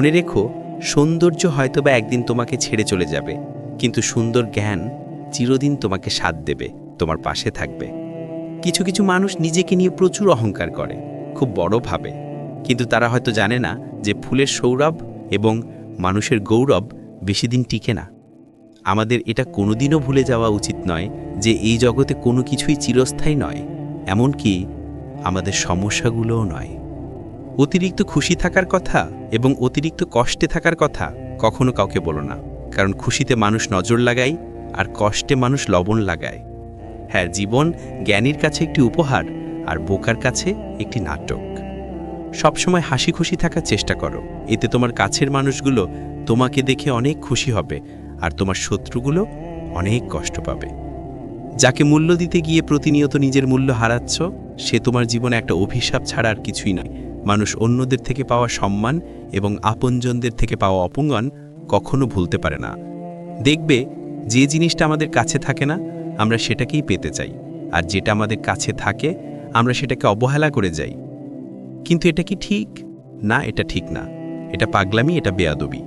মনে রেখো, সৌন্দর্য হয়তোবা একদিন তোমাকে ছেড়ে চলে যাবে, কিন্তু সুন্দর জ্ঞান চিরদিন তোমাকে সাথ দেবে, তোমার পাশে থাকবে। কিছু কিছু মানুষ নিজেকে নিয়ে প্রচুর অহংকার করে, খুব বড় ভাবে, কিন্তু তারা হয়তো জানে না যে ফুলের সৌরভ এবং মানুষের গৌরব বেশি দিন টিকে না। আমাদের এটা কোনোদিনও ভুলে যাওয়া উচিত নয় যে এই জগতে কোনো কিছুই চিরস্থায়ী নয়, এমনকি আমাদের সমস্যাগুলোও নয়। অতিরিক্ত খুশি থাকার কথা এবং অতিরিক্ত কষ্টে থাকার কথা কখনো কাউকে বলো না, কারণ খুশিতে মানুষ নজর লাগায় আর কষ্টে মানুষ লবণ লাগায়। হ্যাঁ জীবন জ্ঞানীর কাছে একটি উপহার আর বোকার কাছে একটি নাটক। সবসময় হাসি খুশি থাকার চেষ্টা করো। এতে তোমার কাছের মানুষগুলো তোমাকে দেখে অনেক খুশি হবে আর তোমার শত্রুগুলো অনেক কষ্ট পাবে। যাকে মূল্য দিতে গিয়ে প্রতিনিয়ত নিজের মূল্য হারাচ্ছ, সে তোমার জীবনে একটা অভিশাপ ছাড়া আর কিছুই নয়। মানুষ অন্যদের থেকে পাওয়া সম্মান এবং আপনজনদের থেকে পাওয়া অপঙ্গন কখনো ভুলতে পারে না। দেখবে, যে জিনিসটা আমাদের কাছে থাকে না, আমরা সেটাকেই পেতে চাই। আর যেটা আমাদের কাছে থাকে, আমরা সেটাকে অবহেলা করে যাই। কিন্তু এটা কি ঠিক? না, এটা ঠিক না। এটা পাগলামি, এটা বেয়াদবি।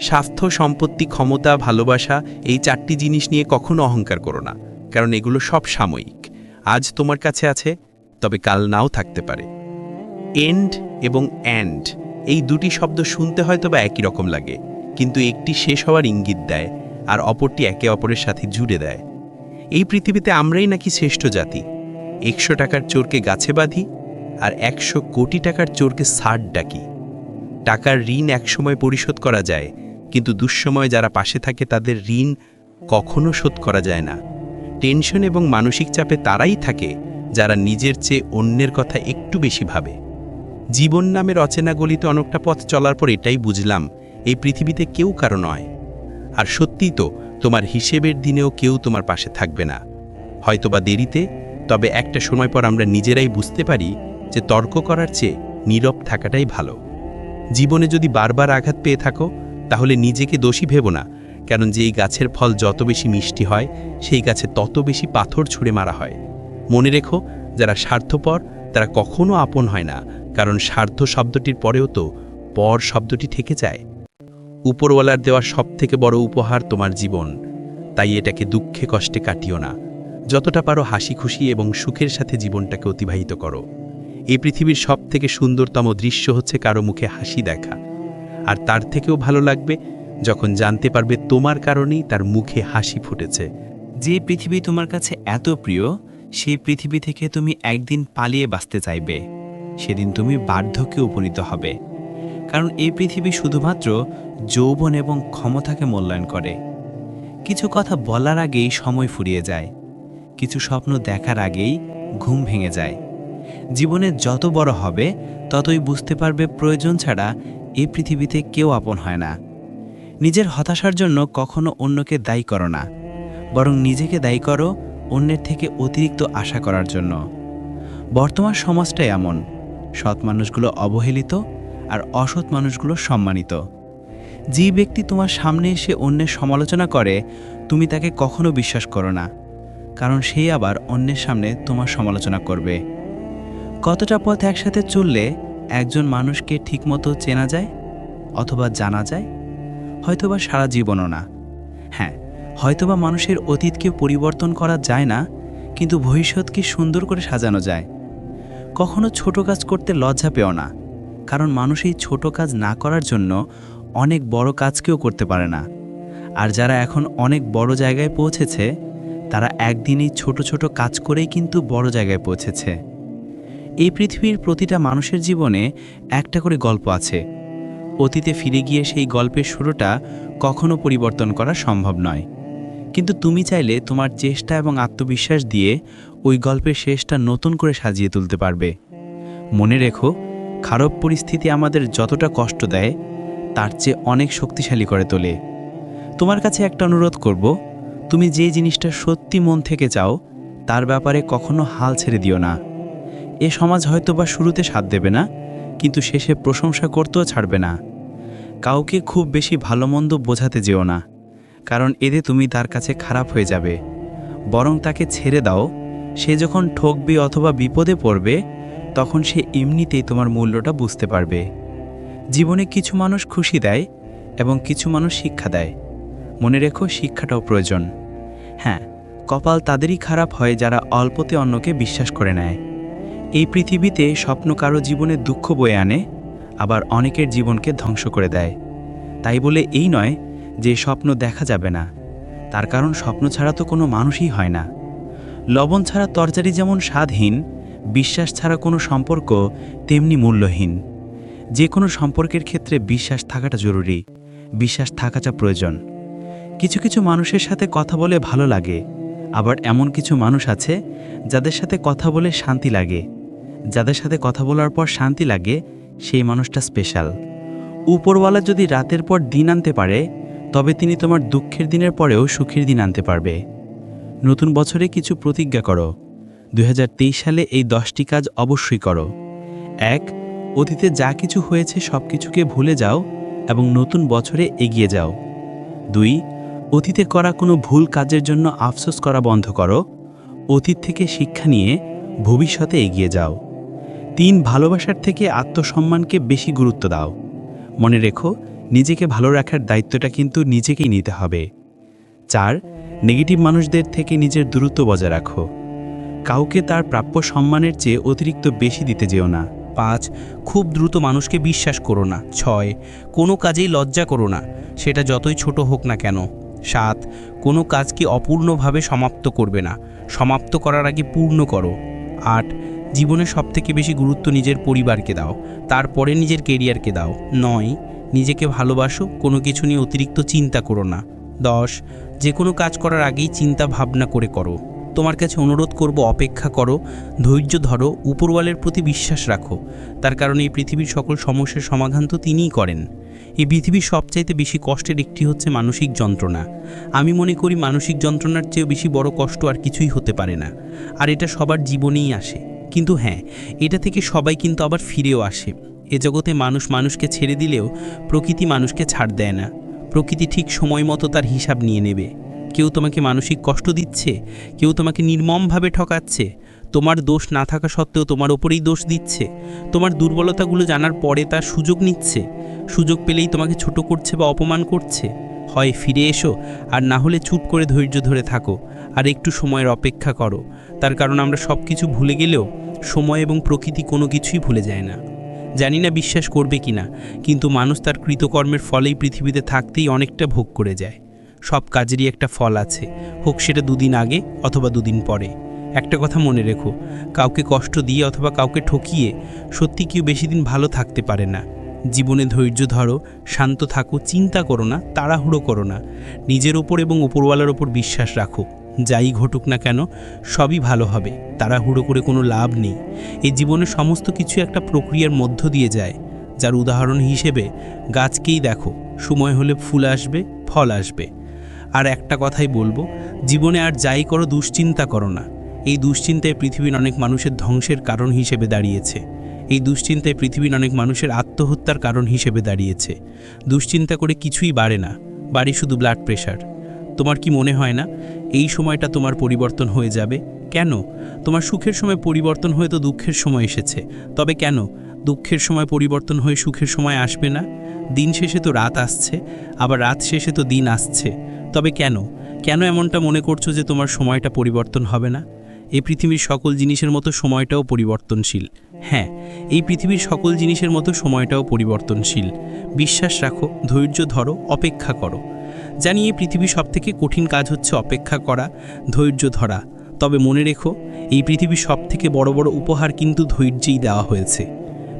স্বাস্থ্য সম্পত্তি, ক্ষমতা, ভালোবাসা এই চারটি জিনিস নিয়ে কখনো অহংকার করো না। কারণ এগুলো সব সাময়িক। আজ তোমার কাছে আছে, তবে কাল নাও থাকতে পারে। এন্ড এবং অ্যান্ড এই দুটি শব্দ শুনতে হয়তো বা একই রকম লাগে, কিন্তু একটি শেষ হওয়ার ইঙ্গিত দেয় আর অপরটি একে অপরের সাথে জুড়ে দেয়। এই পৃথিবীতে আমরাই নাকি শ্রেষ্ঠ জাতি। একশো টাকার চোরকে গাছে বাঁধি আর একশো কোটি টাকার চোরকে সার ডাকি। টাকার ঋণ একসময় পরিশোধ করা যায়, কিন্তু দুঃসময় যারা পাশে থাকে তাদের ঋণ কখনো শোধ করা যায় না। টেনশন এবং মানসিক চাপে তারাই থাকে, যারা নিজের চেয়ে অন্যের কথা একটু বেশি ভাবে। জীবন নামের অচেনা গলিতে অনেকটা পথ চলার পর এটাই বুঝলাম, এই পৃথিবীতে কেউ কারও নয়। আর সত্যিই তো, তোমার হিসেবের দিনেও কেউ তোমার পাশে থাকবে না। হয়তোবা দেরিতে, তবে একটা সময় পর আমরা নিজেরাই বুঝতে পারি যে তর্ক করার চেয়ে নীরব থাকাটাই ভালো। জীবনে যদি বারবার আঘাত পেয়ে থাকো, তাহলে নিজেকে দোষী ভেবো না, কারণ যেই গাছের ফল যত বেশি মিষ্টি হয়, সেই গাছে তত বেশি পাথর ছুঁড়ে মারা হয়। মনে রেখো, যারা স্বার্থপর, তারা কখনো আপন হয় না কারণ স্বার্থ শব্দটির পরেও তো পর শব্দটি থেকে যায়। উপরওয়ালার দেওয়া সবথেকে বড় উপহার তোমার জীবন, তাই এটাকে দুঃখে কষ্টে কাটিও না। যতটা পারো হাসি খুশি এবং সুখের সাথে জীবনটাকে অতিবাহিত করো। এই পৃথিবীর সবথেকে সুন্দরতম দৃশ্য হচ্ছে কারও মুখে হাসি দেখা। আর তার থেকেও ভালো লাগবে যখন জানতে পারবে তোমার কারণেই তার মুখে হাসি ফুটেছে। যে পৃথিবী তোমার কাছে এত প্রিয়, সেই পৃথিবী থেকে তুমি একদিন পালিয়ে বাঁচতে চাইবে। সেদিন তুমি বার্ধক্যে উপনীত হবে। কারণ এই পৃথিবী শুধুমাত্র যৌবন এবং ক্ষমতাকে মূল্যায়ন করে। কিছু কথা বলার আগেই সময় ফুরিয়ে যায়। কিছু স্বপ্ন দেখার আগেই ঘুম ভেঙে যায়। জীবনে যত বড় হবে, ততই বুঝতে পারবে প্রয়োজন ছাড়া এ পৃথিবীতে কেউ আপন হয় না। নিজের হতাশার জন্য কখনো অন্যকে দায়ী করো না। বরং নিজেকে দায়ী করো অন্যের থেকে অতিরিক্ত আশা করার জন্য। বর্তমান সমাজটাই এমন। সৎ মানুষগুলো অবহেলিত আর অসৎ মানুষগুলো সম্মানিত। যে ব্যক্তি তোমার সামনে এসে অন্যের সমালোচনা করে, তুমি তাকে কখনো বিশ্বাস করো না, কারণ সেই আবার অন্যের সামনে তোমার সমালোচনা করবে। কতটা পথ একসাথে চললে একজন মানুষকে ঠিকমতো চেনা যায় অথবা জানা যায়? হয়তোবা সারা জীবনও না। হ্যাঁ হয়তোবা মানুষের অতীতকে পরিবর্তন করা যায় না, কিন্তু ভবিষ্যৎকে সুন্দর করে সাজানো যায়। কখনো ছোট কাজ করতে লজ্জা পেও না, কারণ মানুষ এই ছোট কাজ না করার জন্য অনেক বড় কাজকেও করতে পারে না। আর যারা এখন অনেক বড় জায়গায় পৌঁছেছে, তারা একদিনই ছোট ছোট কাজ করেই কিন্তু বড় জায়গায় পৌঁছেছে। এই পৃথিবীর প্রতিটা মানুষের জীবনে একটা করে গল্প আছে। অতীতে ফিরে গিয়ে সেই গল্পের শুরুটা কখনো পরিবর্তন করা সম্ভব নয়। কিন্তু তুমি চাইলে তোমার চেষ্টা এবং আত্মবিশ্বাস দিয়ে ওই গল্পের শেষটা নতুন করে সাজিয়ে তুলতে পারবে। মনে রেখো, খারাপ পরিস্থিতি আমাদের যতটা কষ্ট দেয়, তার চেয়ে অনেক শক্তিশালী করে তোলে। তোমার কাছে একটা অনুরোধ করব, তুমি যে জিনিসটা সত্যি মন থেকে চাও, তার ব্যাপারে কখনো হাল ছেড়ে দিও না। এ সমাজ হয়তো বা শুরুতে সাথ দেবে না, কিন্তু শেষে প্রশংসা করতেও ছাড়বে না। কাউকে খুব বেশি ভালো মন্দ বোঝাতে যেও না, কারণ এতে তুমি তার কাছে খারাপ হয়ে যাবে। বরং তাকে ছেড়ে দাও সে যখন ঠকবে অথবা বিপদে পড়বে, তখন সে এমনিতেই তোমার মূল্যটা বুঝতে পারবে। জীবনে কিছু মানুষ খুশি দেয় এবং কিছু মানুষ শিক্ষা দেয়। মনে রেখো, শিক্ষাটাও প্রয়োজন। হ্যাঁ কপাল তাদেরই খারাপ হয় যারা অল্পতে অন্যকে বিশ্বাস করে নেয়। এই পৃথিবীতে স্বপ্ন কারও জীবনে দুঃখ বয়ে আনে, আবার অনেকের জীবনকে ধ্বংস করে দেয়। তাই বলে এই নয় যে স্বপ্ন দেখা যাবে না। তার কারণ স্বপ্ন ছাড়া তো কোনো মানুষই হয় না। লবণ ছাড়া তরকারি যেমন স্বাদহীন বিশ্বাস ছাড়া কোনো সম্পর্ক তেমনি মূল্যহীন। যে কোনো সম্পর্কের ক্ষেত্রে বিশ্বাস থাকাটা জরুরি, বিশ্বাস থাকাটা প্রয়োজন। কিছু কিছু মানুষের সাথে কথা বলে ভালো লাগে, আবার এমন কিছু মানুষ আছে যাদের সাথে কথা বলে শান্তি লাগে। যাদের সাথে কথা বলার পর শান্তি লাগে, সেই মানুষটা স্পেশাল। উপরওয়ালা যদি রাতের পর দিন আনতে পারে, তবে তিনি তোমার দুঃখের দিনের পরেও সুখের দিন আনতে পারবে। নতুন বছরে কিছু প্রতিজ্ঞা করো। দু হাজার তেইশ সালে এই দশটি কাজ অবশ্যই করো। এক, অতীতে যা কিছু হয়েছে সব কিছুকে ভুলে যাও এবং নতুন বছরে এগিয়ে যাও। দুই, অতীতে করা কোনো ভুল কাজের জন্য আফসোস করা বন্ধ করো। অতীত থেকে শিক্ষা নিয়ে ভবিষ্যতে এগিয়ে যাও। তিন, ভালোবাসার থেকে আত্মসম্মানকে বেশি গুরুত্ব দাও। মনে রেখো, নিজেকে ভালো রাখার দায়িত্বটা কিন্তু নিজেকেই নিতে হবে। চার নেগেটিভ মানুষদের থেকে নিজের দূরত্ব বজায় রাখো। কাউকে তার প্রাপ্য সম্মানের চেয়ে অতিরিক্ত বেশি দিতে যেও না। পাঁচ, খুব দ্রুত মানুষকে বিশ্বাস করো না। ছয়, কোনো কাজেই লজ্জা করো না। সেটা যতই ছোট হোক না কেন। সাত, কোনো কাজকে অপূর্ণভাবে সমাপ্ত করবে না। সমাপ্ত করার আগে পূর্ণ করো। আট, জীবনে সবথেকে বেশি গুরুত্ব নিজের পরিবারকে দাও। তারপরে নিজের কেরিয়ারকে দাও। নয়, নিজেকে ভালোবাসো, কোনো কিছু নিয়ে অতিরিক্ত চিন্তা করো না। দশ যে কোনো কাজ করার আগেই চিন্তা ভাবনা করে করো। তোমার কাছে অনুরোধ করব, অপেক্ষা করো, ধৈর্য ধরো, উপরওয়ালের প্রতি বিশ্বাস রাখো। তার কারণে এই পৃথিবীর সকল সমস্যার সমাধান তো তিনিই করেন। এই পৃথিবীর সবচাইতে বেশি কষ্টের একটি হচ্ছে মানসিক যন্ত্রণা। আমি মনে করি মানসিক যন্ত্রণার চেয়েও বেশি বড় কষ্ট আর কিছুই হতে পারে না। আর এটা সবার জীবনেই আসে। কিন্তু হ্যাঁ এটা থেকে সবাই কিন্তু আবার ফিরেও আসে। এ জগতে মানুষ মানুষকে ছেড়ে দিলেও প্রকৃতি মানুষকে ছাড় দেয় না। প্রকৃতি ঠিক সময় মতো তার হিসাব নিয়ে নেবে। কেউ তোমাকে মানসিক কষ্ট দিচ্ছে, কেউ তোমাকে নির্মমভাবে ঠকাচ্ছে। তোমার দোষ না থাকা সত্ত্বেও তোমার ওপরেই দোষ দিচ্ছে। তোমার দুর্বলতাগুলো জানার পরে তার সুযোগ নিচ্ছে। সুযোগ পেলেই তোমাকে ছোট করছে বা অপমান করছে। হয় ফিরে এসো, আর না হলে চুপ করে ধৈর্য ধরে থাকো। আর একটু সময়ের অপেক্ষা করো। তার কারণ আমরা সব কিছু ভুলে গেলেও সময় এবং প্রকৃতি কোনো কিছুই ভুলে যায় না। জানি না বিশ্বাস করবে কিনা, কিন্তু মানুষ তার কৃতকর্মের ফলেই পৃথিবীতে থাকতেই অনেকটা ভোগ করে যায়। সব কাজেরই একটা ফল আছে, হোক সেটা দুদিন আগে অথবা দুদিন পরে। একটা কথা মনে রেখো, কাউকে কষ্ট দিয়ে অথবা কাউকে ঠকিয়ে সত্যি কেউ বেশি দিন ভালো থাকতে পারে না। জীবনে ধৈর্য ধরো, শান্ত থাকো, চিন্তা করো না, তাড়াহুড়ো করো না। নিজের ওপর এবং ওপরওয়ালার ওপর বিশ্বাস রাখো। যাই ঘটুক না কেন, সবই ভালো হবে, তাড়াহুড়ো করে কোনো লাভ নেই। এই জীবনের সমস্ত কিছু একটা প্রক্রিয়ার মধ্য দিয়ে যায়। যার উদাহরণ হিসেবে, গাছকেই দেখো, সময় হলে ফুল আসবে, ফল আসবে। আর একটা কথাই বলব, জীবনে আর যাই করো দুশ্চিন্তা করো না। এই দুশ্চিন্তায় পৃথিবীর অনেক মানুষের ধ্বংসের কারণ হিসেবে দাঁড়িয়েছে। এই দুশ্চিন্তায় পৃথিবীর অনেক মানুষের আত্মহত্যার কারণ হিসেবে দাঁড়িয়েছে। দুশ্চিন্তা করে কিছুই বাড়ে না, বাড়ি শুধু ব্লাড প্রেশার তোমার কি মনে হয় না? এই সময়টা তোমার পরিবর্তন হয়ে যাবে। কেন? তোমার সুখের সময় পরিবর্তন হয়ে তো দুঃখের সময় এসেছে। তবে কেন? দুঃখের সময় পরিবর্তন হয়ে সুখের সময় আসবে না? দিন শেষে তো রাত আসছে, আবার রাত শেষে তো দিন আসছে। তবে কেন? কেন এমনটা মনে করছ যে তোমার সময়টা পরিবর্তন হবে না? এই পৃথিবীর সকল জিনিসের মতো সময়টাও পরিবর্তনশীল। হ্যাঁ এই পৃথিবীর সকল জিনিসের মতো সময়টাও পরিবর্তনশীল। বিশ্বাস রাখো, ধৈর্য ধরো, অপেক্ষা করো। জানি এই পৃথিবীর সবথেকে কঠিন কাজ হচ্ছে অপেক্ষা করা, ধৈর্য ধরা। তবে মনে রেখো, এই পৃথিবীর সবথেকে বড় বড় উপহার কিন্তু ধৈর্যেই দেওয়া হয়েছে।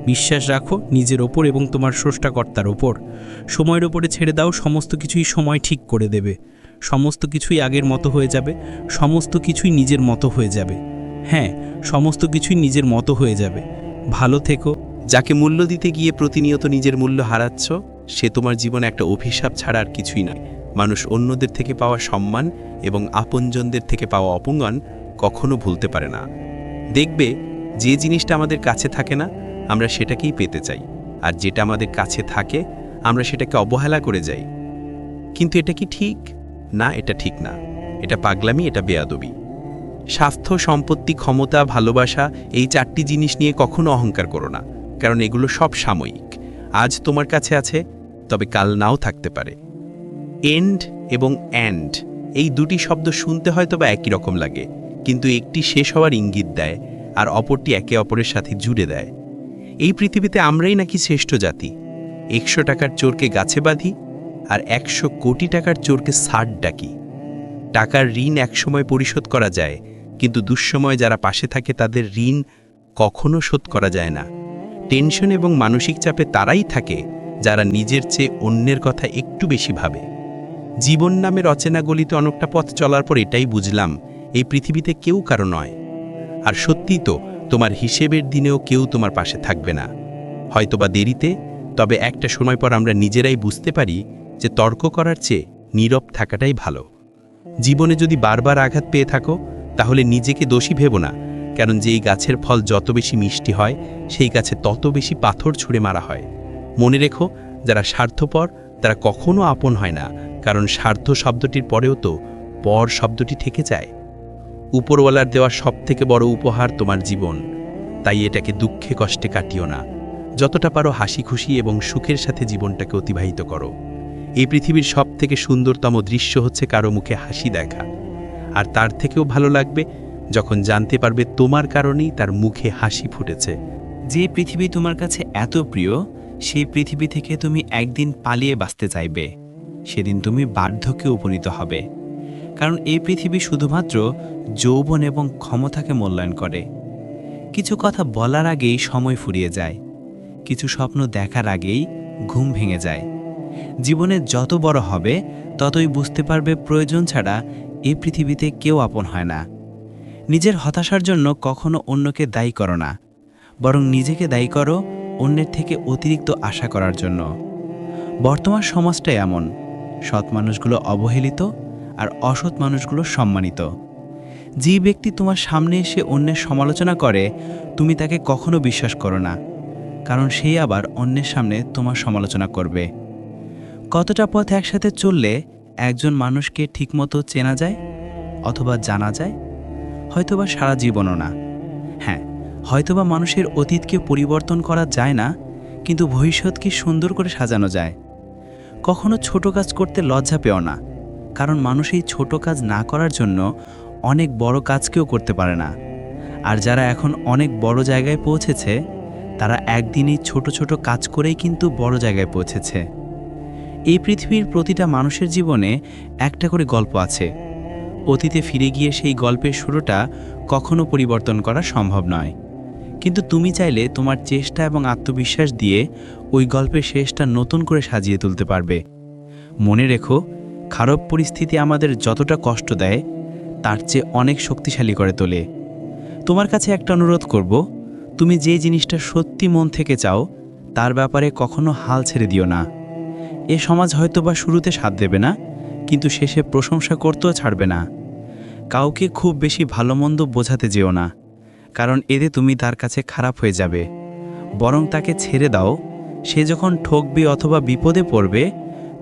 বিশ্বাস রাখো, নিজের ওপর এবং তোমার স্রষ্টাকর্তার ওপর। সময়ের ওপরে ছেড়ে দাও, সমস্ত কিছুই সময় ঠিক করে দেবে। সমস্ত কিছুই আগের মতো হয়ে যাবে, সমস্ত কিছুই নিজের মতো হয়ে যাবে। হ্যাঁ সমস্ত কিছুই নিজের মতো হয়ে যাবে। ভালো থেকো। যাকে মূল্য দিতে গিয়ে প্রতিনিয়ত নিজের মূল্য হারাচ্ছ, সে তোমার জীবনে একটা অভিশাপ ছাড়া আর কিছুই নয়। মানুষ অন্যদের থেকে পাওয়া সম্মান এবং আপনজনদের থেকে পাওয়া অপমান কখনো ভুলতে পারে না। দেখবে, যে জিনিসটা আমাদের কাছে থাকে না, আমরা সেটাকেই পেতে চাই। আর যেটা আমাদের কাছে থাকে, আমরা সেটাকে অবহেলা করে যাই। কিন্তু এটা কি ঠিক? না, এটা ঠিক না। এটা পাগলামি, এটা বেয়াদবি। স্বাস্থ্য, সম্পত্তি, ক্ষমতা, ভালোবাসা এই চারটি জিনিস নিয়ে কখনো অহংকার করো না। কারণ এগুলো সব সাময়িক। আজ তোমার কাছে আছে, তবে কাল নাও থাকতে পারে। এন্ড এবং অ্যান্ড এই দুটি শব্দ শুনতে হয়তো বা একই রকম লাগে, কিন্তু একটি শেষ হওয়ার ইঙ্গিত দেয় আর অপরটি একে অপরের সাথে জুড়ে দেয়। এই পৃথিবীতে আমরাই নাকি শ্রেষ্ঠ জাতি। একশো টাকার চোরকে গাছে বাঁধি আর একশো কোটি টাকার চোরকে সার ডাকি। টাকার ঋণ একসময় পরিশোধ করা যায়, কিন্তু দুঃসময় যারা পাশে থাকে তাদের ঋণ কখনো শোধ করা যায় না। টেনশন এবং মানসিক চাপে তারাই থাকে, যারা নিজের চেয়ে অন্যের কথা একটু বেশি ভাবে। জীবন নামের অচেনা গলিতে অনেকটা পথ চলার পর এটাই বুঝলাম, এই পৃথিবীতে কেউ কারও নয়। আর সত্যি তো, তোমার হিসেবের দিনেও কেউ তোমার পাশে থাকবে না। হয়তোবা দেরিতে, তবে একটা সময় পর আমরা নিজেরাই বুঝতে পারি যে তর্ক করার চেয়ে নীরব থাকাটাই ভালো। জীবনে যদি বারবার আঘাত পেয়ে থাকো, তাহলে নিজেকে দোষী ভেবো না, কারণ যেই গাছের ফল যত বেশি মিষ্টি হয়, সেই গাছে তত বেশি পাথর ছুঁড়ে মারা হয়। মনে রেখো, যারা স্বার্থপর, তারা কখনো আপন হয় না কারণ স্বার্থ শব্দটির পরেও তো পর শব্দটি থেকে যায়। উপরওয়ালার দেওয়া সবথেকে বড় উপহার তোমার জীবন। তাই এটাকে দুঃখে কষ্টে কাটিও না। যতটা পারো হাসি খুশি এবং সুখের সাথে জীবনটাকে অতিবাহিত করো। এই পৃথিবীর সব থেকে সুন্দরতম দৃশ্য হচ্ছে কারও মুখে হাসি দেখা। আর তার থেকেও ভালো লাগবে যখন জানতে পারবে তোমার কারণেই তার মুখে হাসি ফুটেছে। যে পৃথিবী তোমার কাছে এত প্রিয়, সেই পৃথিবী থেকে তুমি একদিন পালিয়ে বাঁচতে চাইবে। সেদিন তুমি বার্ধক্যে উপনীত হবে। কারণ এই পৃথিবী শুধুমাত্র যৌবন এবং ক্ষমতাকে মূল্যায়ন করে। কিছু কথা বলার আগেই সময় ফুরিয়ে যায়। কিছু স্বপ্ন দেখার আগেই ঘুম ভেঙে যায়। জীবনে যত বড় হবে, ততই বুঝতে পারবে প্রয়োজন ছাড়া এ পৃথিবীতে কেউ আপন হয় না। নিজের হতাশার জন্য কখনো অন্যকে দায়ী করো না। বরং নিজেকে দায়ী করো অন্যের থেকে অতিরিক্ত আশা করার জন্য। বর্তমান সমাজটাই এমন। সৎ মানুষগুলো অবহেলিত আর অসৎ মানুষগুলো সম্মানিত। যে ব্যক্তি তোমার সামনে এসে অন্যের সমালোচনা করে, তুমি তাকে কখনো বিশ্বাস করো না, কারণ সেই আবার অন্যের সামনে তোমার সমালোচনা করবে। কতটা পথ একসাথে চললে একজন মানুষকে ঠিকমতো চেনা যায় অথবা জানা যায়, হয়তোবা সারা জীবনও না। হ্যাঁ হয়তোবা মানুষের অতীতকে পরিবর্তন করা যায় না, কিন্তু ভবিষ্যৎকে সুন্দর করে সাজানো যায়। কখনো ছোট কাজ করতে লজ্জা পেও না, কারণ মানুষ এই ছোট কাজ না করার জন্য অনেক বড় কাজকেও করতে পারে না। আর যারা এখন অনেক বড় জায়গায় পৌঁছেছে, তারা একদিনই ছোট ছোট কাজ করেই কিন্তু বড় জায়গায় পৌঁছেছে। এই পৃথিবীর প্রতিটা মানুষের জীবনে একটা করে গল্প আছে। অতীতে ফিরে গিয়ে সেই গল্পের শুরুটা কখনো পরিবর্তন করা সম্ভব নয়। কিন্তু তুমি চাইলে তোমার চেষ্টা এবং আত্মবিশ্বাস দিয়ে ওই গল্পের শেষটা নতুন করে সাজিয়ে তুলতে পারবে। মনে রেখো, খারাপ পরিস্থিতি আমাদের যতটা কষ্ট দেয়, তার চেয়ে অনেক শক্তিশালী করে তোলে। তোমার কাছে একটা অনুরোধ করব, তুমি যে জিনিসটা সত্যি মন থেকে চাও, তার ব্যাপারে কখনো হাল ছেড়ে দিও না। এ সমাজ হয়তো বা শুরুতে সাথ দেবে না, কিন্তু শেষে প্রশংসা করতেও ছাড়বে না। কাউকে খুব বেশি ভালো মন্দ বোঝাতে যেও না। কারণ এতে তুমি তার কাছে খারাপ হয়ে যাবে। বরং তাকে ছেড়ে দাও। সে যখন ঠকবে অথবা বিপদে পড়বে,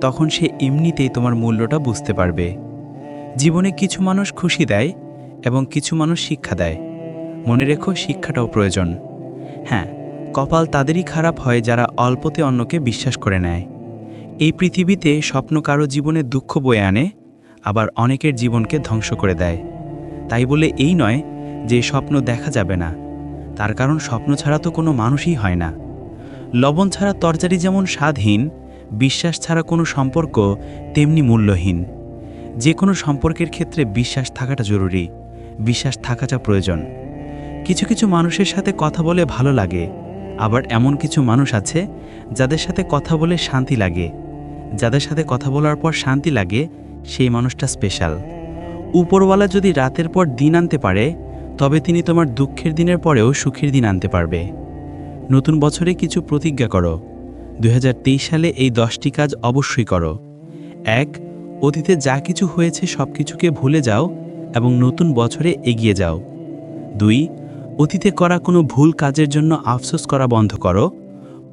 তখন সে এমনিতেই তোমার মূল্যটা বুঝতে পারবে। জীবনে কিছু মানুষ খুশি দেয় এবং কিছু মানুষ শিক্ষা দেয়। মনে রেখো শিক্ষাটাও প্রয়োজন। হ্যাঁ কপাল তাদেরই খারাপ হয় যারা অল্পতে অন্যকে বিশ্বাস করে নেয়। এই পৃথিবীতে স্বপ্ন কারও জীবনে দুঃখ বয়ে আনে, আবার অনেকের জীবনকে ধ্বংস করে দেয়। তাই বলে এই নয় যে স্বপ্ন দেখা যাবে না। তার কারণ স্বপ্ন ছাড়া তো কোনো মানুষই হয় না। লবণ ছাড়া তরকারি যেমন স্বাদহীন বিশ্বাস ছাড়া কোনো সম্পর্ক তেমনি মূল্যহীন। যে কোনো সম্পর্কের ক্ষেত্রে বিশ্বাস থাকাটা জরুরি, বিশ্বাস থাকাটা প্রয়োজন। কিছু কিছু মানুষের সাথে কথা বলে ভালো লাগে, আবার এমন কিছু মানুষ আছে যাদের সাথে কথা বলে শান্তি লাগে। যাদের সাথে কথা বলার পর শান্তি লাগে, সেই মানুষটা স্পেশাল উপরওয়ালা যদি রাতের পর দিন আনতে পারে তবে তিনি তোমার দুঃখের দিনের পরেও সুখের দিন আনতে পারবে। নতুন বছরে কিছু প্রতিজ্ঞা করো। দু হাজার তেইশ সালে এই দশটি কাজ অবশ্যই করো। এক, অতীতে যা কিছু হয়েছে সব কিছুকে ভুলে যাও এবং নতুন বছরে এগিয়ে যাও। দুই, অতীতে করা কোনো ভুল কাজের জন্য আফসোস করা বন্ধ করো।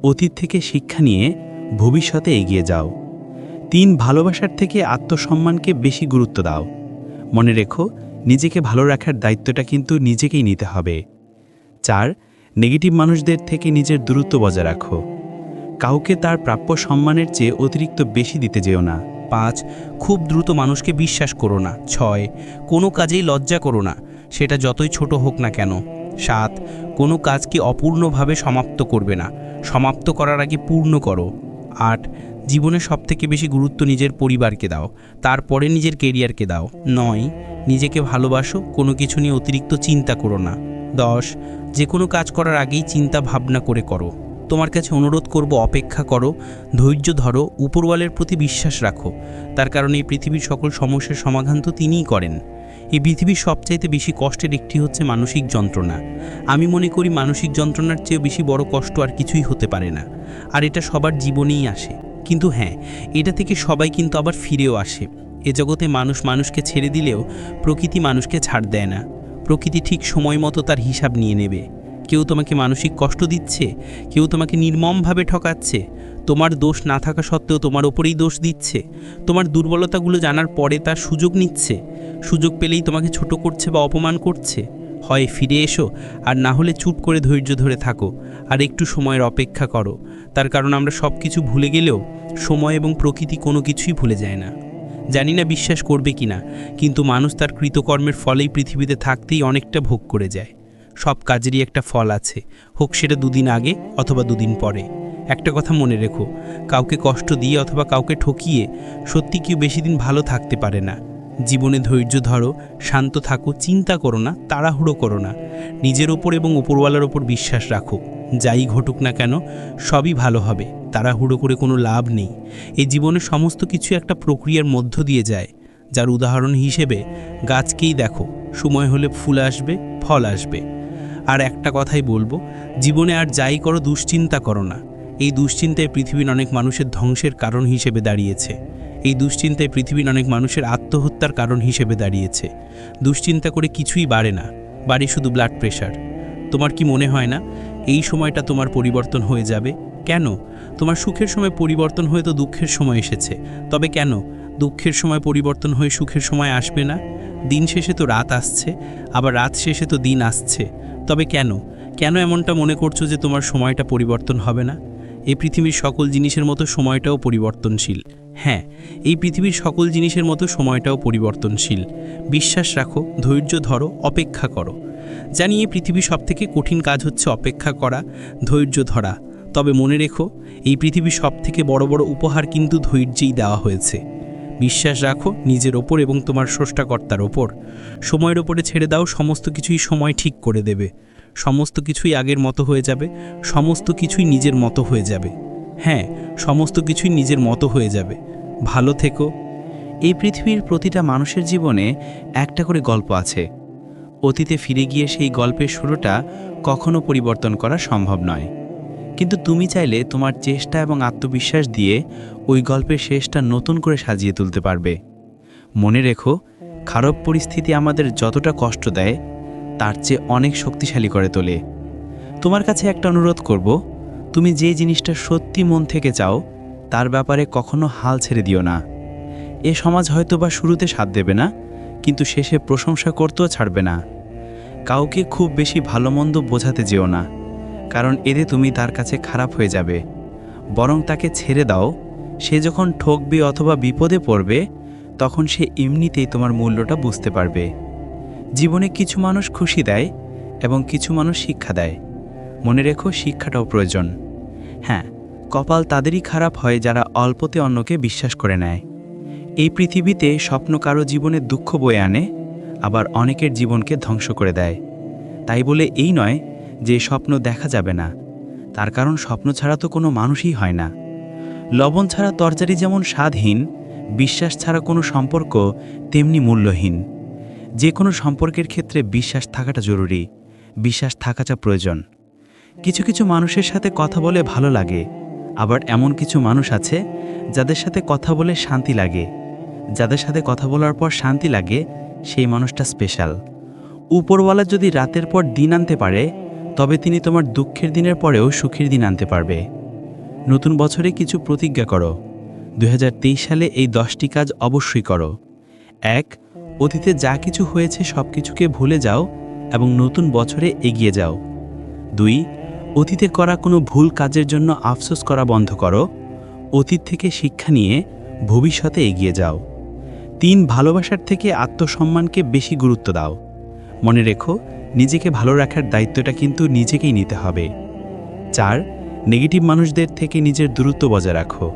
অতীত থেকে শিক্ষা নিয়ে ভবিষ্যতে এগিয়ে যাও। তিন, ভালোবাসার থেকে আত্মসম্মানকে বেশি গুরুত্ব দাও। মনে রেখো নিজেকে ভালো রাখার দায়িত্বটা কিন্তু নিজেকেই নিতে হবে। চার, নেগেটিভ মানুষদের থেকে নিজের দূরত্ব বজায় রাখো। কাউকে তার প্রাপ্য সম্মানের চেয়ে অতিরিক্ত বেশি দিতে যেও না। পাঁচ, খুব দ্রুত মানুষকে বিশ্বাস করো না। ছয়, কোনো কাজেই লজ্জা করো না। সেটা যতই ছোট হোক না কেন। সাত, কোনো কাজকে অপূর্ণভাবে সমাপ্ত করবে না। সমাপ্ত করার আগে পূর্ণ করো। আট জীবনে সবথেকে বেশি গুরুত্ব নিজের পরিবারকে দাও, তারপরে নিজের কেরিয়ারকে দাও। নয়, নিজেকে ভালোবাসো, কোনো কিছু নিয়ে অতিরিক্ত চিন্তা করো না। দশ, যে কোনো কাজ করার আগেই চিন্তা ভাবনা করে করো। তোমার কাছে অনুরোধ করব, অপেক্ষা করো, ধৈর্য ধরো, উপরওয়ালের প্রতি বিশ্বাস রাখো। তার কারণে এই পৃথিবীর সকল সমস্যার সমাধান তো তিনিই করেন। এই পৃথিবীর সবচাইতে বেশি কষ্টের একটি হচ্ছে মানসিক যন্ত্রণা। আমি মনে করি মানসিক যন্ত্রণার চেয়ে বেশি বড় কষ্ট আর কিছুই হতে পারে না। আর এটা সবার জীবনেই আসে। কিন্তু হ্যাঁ এটা থেকে সবাই কিন্তু আবার ফিরেও আসে। এ জগতে মানুষ মানুষকে ছেড়ে দিলেও প্রকৃতি মানুষকে ছাড় দেয় না। প্রকৃতি ঠিক সময় মতো তার হিসাব নিয়ে নেবে। কেউ তোমাকে মানসিক কষ্ট দিচ্ছে, কেউ তোমাকে নির্মমভাবে ঠকাচ্ছে। তোমার দোষ না থাকা সত্ত্বেও তোমার ওপরেই দোষ দিচ্ছে। তোমার দুর্বলতাগুলো জানার পরে তার সুযোগ নিচ্ছে। সুযোগ পেলেই তোমাকে ছোট করছে বা অপমান করছে। হয় ফিরে এসো, আর না হলে চুপ করে ধৈর্য ধরে থাকো, আর একটু সময়ের অপেক্ষা করো। তার কারণ আমরা সব কিছু ভুলে গেলেও সময় এবং প্রকৃতি কোনো কিছুই ভুলে যায় না। জানি না বিশ্বাস করবে কি না কিন্তু মানুষ তার কৃতকর্মের ফলেই পৃথিবীতে থাকতেই অনেকটা ভোগ করে যায়। সব কাজেরই একটা ফল আছে, হোক সেটা দুদিন আগে অথবা দুদিন পরে। একটা কথা মনে রেখো, কাউকে কষ্ট দিয়ে অথবা কাউকে ঠকিয়ে সত্যি কেউ বেশি দিন ভালো থাকতে পারে না। জীবনে ধৈর্য ধরো, শান্ত থাকো, চিন্তা করো না, তাড়াহুড়ো করো না। নিজের ওপর এবং উপরওয়ালার ওপর বিশ্বাস রাখো। যাই ঘটুক না কেন, সবই ভালো হবে, তাড়াহুড়ো করে কোনো লাভ নেই। এই জীবনে সমস্ত কিছু একটা প্রক্রিয়ার মধ্য দিয়ে যায়। যার উদাহরণ হিসেবে, গাছকেই দেখো, সময় হলে ফুল আসবে, ফল আসবে। আর একটা কথাই বলব, জীবনে আর যাই করো দুশ্চিন্তা করো না। এই দুশ্চিন্তায় পৃথিবীর অনেক মানুষের ধ্বংসের কারণ হিসেবে দাঁড়িয়েছে। এই দুশ্চিন্তায় পৃথিবীর অনেক মানুষের আত্মহত্যার কারণ হিসেবে দাঁড়িয়েছে। দুশ্চিন্তা করে কিছুই বাড়ে না। বাড়ে শুধু ব্লাড প্রেশার তোমার কি মনে হয় না? এই সময়টা তোমার পরিবর্তন হয়ে যাবে। কেন? তোমার সুখের সময় পরিবর্তন হয়ে তো দুঃখের সময় এসেছে। তবে কেন? দুঃখের সময় পরিবর্তন হয়ে সুখের সময় আসবে না? দিন শেষে তো রাত আসছে, আবার রাত শেষে তো দিন আসছে। তবে কেন? কেন এমনটা মনে করছ যে তোমার সময়টা পরিবর্তন হবে না? এই পৃথিবীর সকল জিনিসের মতো সময়টাও পরিবর্তনশীল। হ্যাঁ এই পৃথিবীর সকল জিনিসের মতো সময়টাও পরিবর্তনশীল। বিশ্বাস রাখো, ধৈর্য ধরো, অপেক্ষা করো। জানি পৃথিবী সবথেকে কঠিন কাজ হচ্ছে অপেক্ষা করা, ধৈর্য ধরা। তবে মনে রেখো, এই পৃথিবীর সবথেকে বড় বড় উপহার কিন্তু ধৈর্যেই দেওয়া হয়েছে। বিশ্বাস রাখো, নিজের ওপর এবং তোমার স্রষ্টাকর্তার ওপর। সময়ের ওপরে ছেড়ে দাও, সমস্ত কিছুই সময় ঠিক করে দেবে। সমস্ত কিছুই আগের মতো হয়ে যাবে, সমস্ত কিছুই নিজের মতো হয়ে যাবে। হ্যাঁ সমস্ত কিছুই নিজের মতো হয়ে যাবে। ভালো থেকো। এই পৃথিবীর প্রতিটা মানুষের জীবনে একটা করে গল্প আছে। অতীতে ফিরে গিয়ে সেই গল্পের শুরুটা কখনো পরিবর্তন করা সম্ভব নয়। কিন্তু তুমি চাইলে তোমার চেষ্টা এবং আত্মবিশ্বাস দিয়ে ওই গল্পের শেষটা নতুন করে সাজিয়ে তুলতে পারবে। মনে রেখো, খারাপ পরিস্থিতি আমাদের যতটা কষ্ট দেয়, তার চেয়ে অনেক শক্তিশালী করে তোলে। তোমার কাছে একটা অনুরোধ করব, তুমি যে জিনিসটা সত্যি মন থেকে চাও, তার ব্যাপারে কখনো হাল ছেড়ে দিও না। এ সমাজ হয়তো বা শুরুতে সাথ দেবে না কিন্তু শেষে প্রশংসা করতেও ছাড়বে না। কাউকে খুব বেশি ভালো মন্দ বোঝাতে যেও না, কারণ এতে তুমি তার কাছে খারাপ হয়ে যাবে। বরং তাকে ছেড়ে দাও, সে যখন ঠকবে অথবা বিপদে পড়বে, তখন সে এমনিতেই তোমার মূল্যটা বুঝতে পারবে। জীবনে কিছু মানুষ খুশি দেয় এবং কিছু মানুষ শিক্ষা দেয়। মনে রেখো শিক্ষাটাও প্রয়োজন। হ্যাঁ কপাল তাদেরই খারাপ হয় যারা অল্পতে অন্যকে বিশ্বাস করে নেয়। এই পৃথিবীতে স্বপ্ন কারও জীবনে দুঃখ বয়ে আনে, আবার অনেকের জীবনকে ধ্বংস করে দেয়। তাই বলে এই নয় যে স্বপ্ন দেখা যাবে না। তার কারণ স্বপ্ন ছাড়া তো কোনো মানুষই হয় না। লবণ ছাড়া তরকারি যেমন স্বাদহীন বিশ্বাস ছাড়া কোনো সম্পর্ক তেমনি মূল্যহীন। যে কোনো সম্পর্কের ক্ষেত্রে বিশ্বাস থাকাটা জরুরি, বিশ্বাস থাকাটা প্রয়োজন। কিছু কিছু মানুষের সাথে কথা বলে ভালো লাগে, আবার এমন কিছু মানুষ আছে যাদের সাথে কথা বলে শান্তি লাগে। যাদের সাথে কথা বলার পর শান্তি লাগে, সেই মানুষটা স্পেশাল উপরওয়ালা যদি রাতের পর দিন আনতে পারে, তবে তিনি তোমার দুঃখের দিনের পরেও সুখের দিন আনতে পারবে। নতুন বছরে কিছু প্রতিজ্ঞা করো। দু হাজার তেইশ সালে এই দশটি কাজ অবশ্যই করো। এক, অতীতে যা কিছু হয়েছে সব কিছুকে ভুলে যাও এবং নতুন বছরে এগিয়ে যাও। দুই, অতীতে করা কোনো ভুল কাজের জন্য আফসোস করা বন্ধ করো। অতীত থেকে শিক্ষা নিয়ে ভবিষ্যতে এগিয়ে যাও। তিন ভালোবাসার থেকে আত্মসম্মানকে বেশি গুরুত্ব দাও। মনে রেখো, নিজেকে ভালো রাখার দায়িত্বটা কিন্তু নিজেকেই নিতে হবে। চার, নেগেটিভ মানুষদের থেকে নিজের দূরত্ব বজায় রাখো।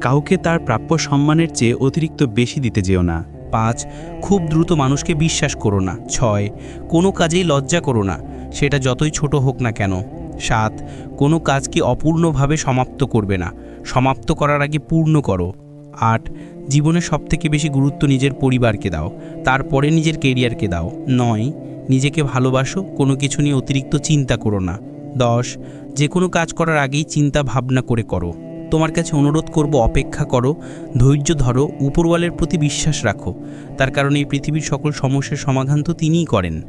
কাউকে তার প্রাপ্য সম্মানের চেয়ে অতিরিক্ত বেশি দিতে যেও না। পাঁচ, খুব দ্রুত মানুষকে বিশ্বাস করো না। ছয়, কোনো কাজেই লজ্জা করো না। সেটা যতই ছোট হোক না কেন। সাত, কোনো কাজকে অপূর্ণভাবে সমাপ্ত করবে না। সমাপ্ত করার আগে পূর্ণ করো। আট, জীবনে সবথেকে বেশি গুরুত্ব নিজের পরিবারকে দাও, তারপরে নিজের কেরিয়ারকে দাও। নয়, নিজেকে ভালোবাসো, কোনো কিছু নিয়ে অতিরিক্ত চিন্তা করো না। দশ, যে কোনো কাজ করার আগেই চিন্তা ভাবনা করে করো। তোমার কাছে অনুরোধ করব, অপেক্ষা করো, ধৈর্য ধরো, উপরওয়ালের প্রতি বিশ্বাস রাখো। তার কারণে এই পৃথিবীর সকল সমস্যার সমাধান তো তিনিই করেন।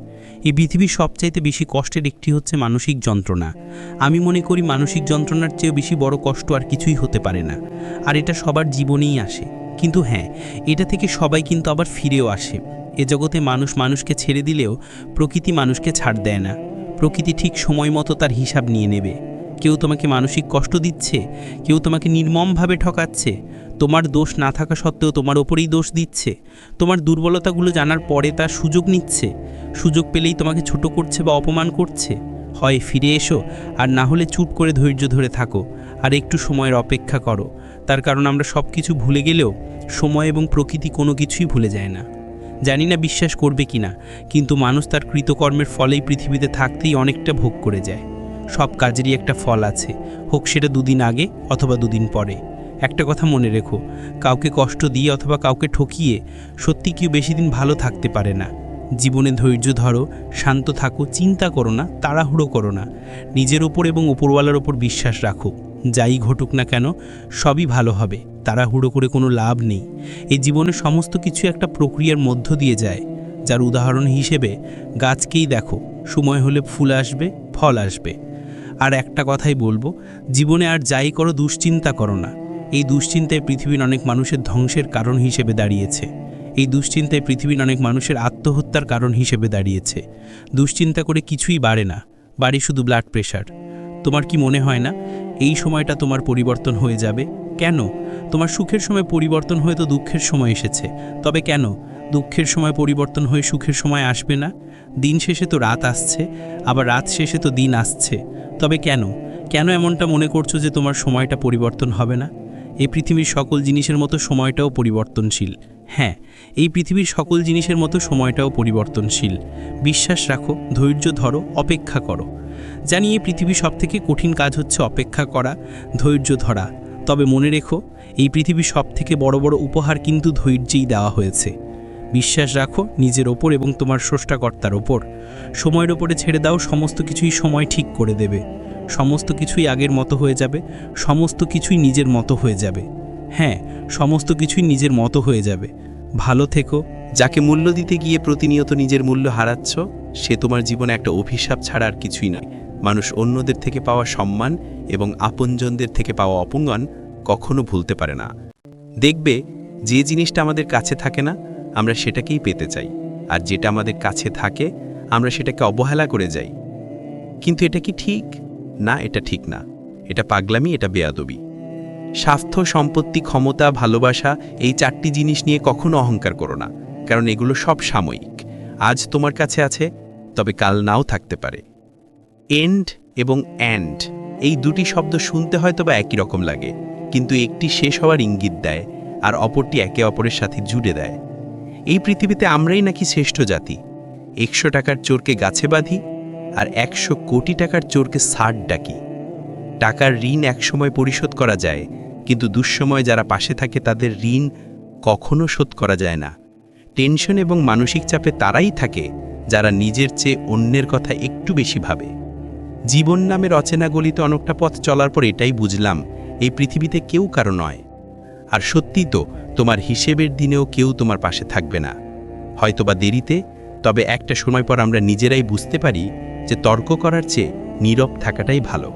এই পৃথিবীর সবচাইতে বেশি কষ্টের একটি হচ্ছে মানসিক যন্ত্রণা। আমি মনে করি মানসিক যন্ত্রণার চেয়েও বেশি বড় কষ্ট আর কিছুই হতে পারে না। আর এটা সবার জীবনেই আসে। কিন্তু হ্যাঁ এটা থেকে সবাই কিন্তু আবার ফিরেও আসে। এ জগতে মানুষ মানুষকে ছেড়ে দিলেও প্রকৃতি মানুষকে ছাড় দেয় না। প্রকৃতি ঠিক সময় মতো তার হিসাব নিয়ে নেবে। কেউ তোমাকে মানসিক কষ্ট দিচ্ছে, কেউ তোমাকে নির্মমভাবে ঠকাচ্ছে তোমার দোষ না থাকা সত্ত্বেও তোমার ওপরেই দোষ দিচ্ছে। তোমার দুর্বলতাগুলো জানার পরে তার সুযোগ নিচ্ছে। সুযোগ পেলেই তোমাকে ছোট করছে বা অপমান করছে। হয় ফিরে এসো, আর না হলে চুপ করে ধৈর্য ধরে থাকো, আর একটু সময়ের অপেক্ষা করো। তার কারণ আমরা সব কিছু ভুলে গেলেও সময় এবং প্রকৃতি কোনো কিছুই ভুলে যায় না। জানি না বিশ্বাস করবে কি না কিন্তু মানুষ তার কৃতকর্মের ফলেই পৃথিবীতে থাকতেই অনেকটা ভোগ করে যায়। সব কাজেরই একটা ফল আছে, হোক সেটা দুদিন আগে অথবা দুদিন পরে। একটা কথা মনে রেখো, কাউকে কষ্ট দিয়ে অথবা কাউকে ঠকিয়ে সত্যি কেউ বেশি দিন ভালো থাকতে পারে না। জীবনে ধৈর্য ধরো, শান্ত থাকো, চিন্তা করো না, তাড়াহুড়ো করো না। নিজের ওপর এবং উপরওয়ালার ওপর বিশ্বাস রাখো। যাই ঘটুক না কেন, সবই ভালো হবে, তাড়াহুড়ো করে কোনো লাভ নেই। এই জীবনে সমস্ত কিছু একটা প্রক্রিয়ার মধ্য দিয়ে যায়। যার উদাহরণ হিসেবে, গাছকেই দেখো, সময় হলে ফুল আসবে, ফল আসবে। আর একটা কথাই বলব, জীবনে আর যাই করো দুশ্চিন্তা করো না। এই দুশ্চিন্তায় পৃথিবীর অনেক মানুষের ধ্বংসের কারণ হিসেবে দাঁড়িয়েছে। এই দুশ্চিন্তায় পৃথিবীর অনেক মানুষের আত্মহত্যার কারণ হিসেবে দাঁড়িয়েছে। দুশ্চিন্তা করে কিছুই বাড়ে না, বাড়ি শুধু ব্লাড প্রেশার তোমার কি মনে হয় না, এই সময়টা তোমার পরিবর্তন হয়ে যাবে? কেন? তোমার সুখের সময় পরিবর্তন হয়ে তো দুঃখের সময় এসেছে। তবে কেন? দুঃখের সময় পরিবর্তন হয়ে সুখের সময় আসবে না? দিন শেষে তো রাত আসছে, আবার রাত শেষে তো দিন আসছে। তবে কেন? কেন এমনটা মনে করছ যে তোমার সময়টা পরিবর্তন হবে না? এই পৃথিবীর সকল জিনিসের মতো সময়টাও পরিবর্তনশীল। হ্যাঁ এই পৃথিবীর সকল জিনিসের মতো সময়টাও পরিবর্তনশীল। বিশ্বাস রাখো, ধৈর্য ধরো, অপেক্ষা করো। জানি এই পৃথিবীর সবথেকে কঠিন কাজ হচ্ছে অপেক্ষা করা, ধৈর্য ধরা। তবে মনে রেখো, এই পৃথিবীর সবথেকে বড় বড় উপহার কিন্তু ধৈর্যেই দেওয়া হয়েছে। বিশ্বাস রাখো, নিজের ওপর এবং তোমার স্রষ্টাকর্তার ওপর। সময়ের ওপরে ছেড়ে দাও, সমস্ত কিছুই সময় ঠিক করে দেবে। সমস্ত কিছুই আগের মতো হয়ে যাবে, সমস্ত কিছুই নিজের মতো হয়ে যাবে। হ্যাঁ সমস্ত কিছুই নিজের মতো হয়ে যাবে। ভালো থেকো। যাকে মূল্য দিতে গিয়ে প্রতিনিয়ত নিজের মূল্য হারাচ্ছ, সে তোমার জীবনে একটা অভিশাপ ছাড়া আর কিছুই নয়। মানুষ অন্যদের থেকে পাওয়া সম্মান এবং আপনজনদের থেকে পাওয়া অপঙ্গন কখনো ভুলতে পারে না। দেখবে, যে জিনিসটা আমাদের কাছে থাকে না, আমরা সেটাকেই পেতে চাই। আর যেটা আমাদের কাছে থাকে, আমরা সেটাকে অবহেলা করে যাই। কিন্তু এটা কি ঠিক? না, এটা ঠিক না। এটা পাগলামি, এটা বেয়াদবি। স্বাস্থ্য, সম্পত্তি, ক্ষমতা, ভালোবাসা, এই চারটি জিনিস নিয়ে কখনো অহংকার করো না, কারণ এগুলো সব সাময়িক। আজ তোমার কাছে আছে, তবে কাল নাও থাকতে পারে। এন্ড এবং অ্যান্ড এই দুটি শব্দ শুনতে হয়তো বা একই রকম লাগে, কিন্তু একটি শেষ হওয়ার ইঙ্গিত দেয়, আর অপরটি একে অপরের সাথে জুড়ে দেয়। এই পৃথিবীতে আমরাই নাকি শ্রেষ্ঠ জাতি। একশো টাকার চোরকে গাছে বাঁধি আর একশো কোটি টাকার চোরকে সার ডাকি। টাকার ঋণ একসময় পরিশোধ করা যায়, কিন্তু দুঃসময় যারা পাশে থাকে তাদের ঋণ কখনো শোধ করা যায় না। টেনশন এবং মানসিক চাপে তারাই থাকে, যারা নিজের চেয়ে অন্যের কথা একটু বেশি ভাবে। জীবন নামের অচেনা গলিতে অনেকটা পথ চলার পর এটাই বুঝলাম, এই পৃথিবীতে কেউ কারও নয়। আর সত্যি তো, তোমার হিসেবের দিনেও কেউ তোমার পাশে থাকবে না। হয়তোবা দেরিতে, তবে একটা সময় পর আমরা নিজেরাই বুঝতে পারি যে তর্ক করার চেয়ে নীরব থাকাটাই ভালো।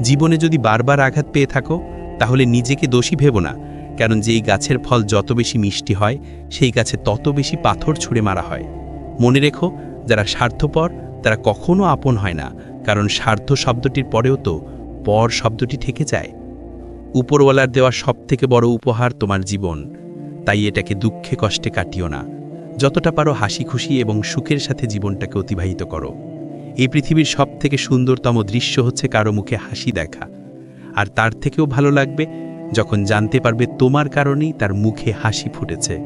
জীবনে যদি বারবার আঘাত পেয়ে থাকো, তাহলে নিজেকে দোষী ভেবো না, কারণ যেই গাছের ফল যত বেশি মিষ্টি হয়, সেই গাছে তত বেশি পাথর ছুঁড়ে মারা হয়। মনে রেখো, যারা স্বার্থপর, তারা কখনো আপন হয় না, কারণ স্বার্থ শব্দটির পরেও তো পর শব্দটি থেকে যায়। উপরওয়ালার দেওয়া সবথেকে বড় উপহার তোমার জীবন, তাই এটাকে দুঃখে কষ্টে কাটিও না। যতটা পারো হাসি খুশি এবং সুখের সাথে জীবনটাকে অতিবাহিত করো। এই পৃথিবীর সব থেকে সুন্দরতম দৃশ্য হচ্ছে কারও মুখে হাসি দেখা। আর তার থেকেও ভালো লাগবে যখন জানতে পারবে তোমার কারণেই তার মুখে হাসি ফুটেছে।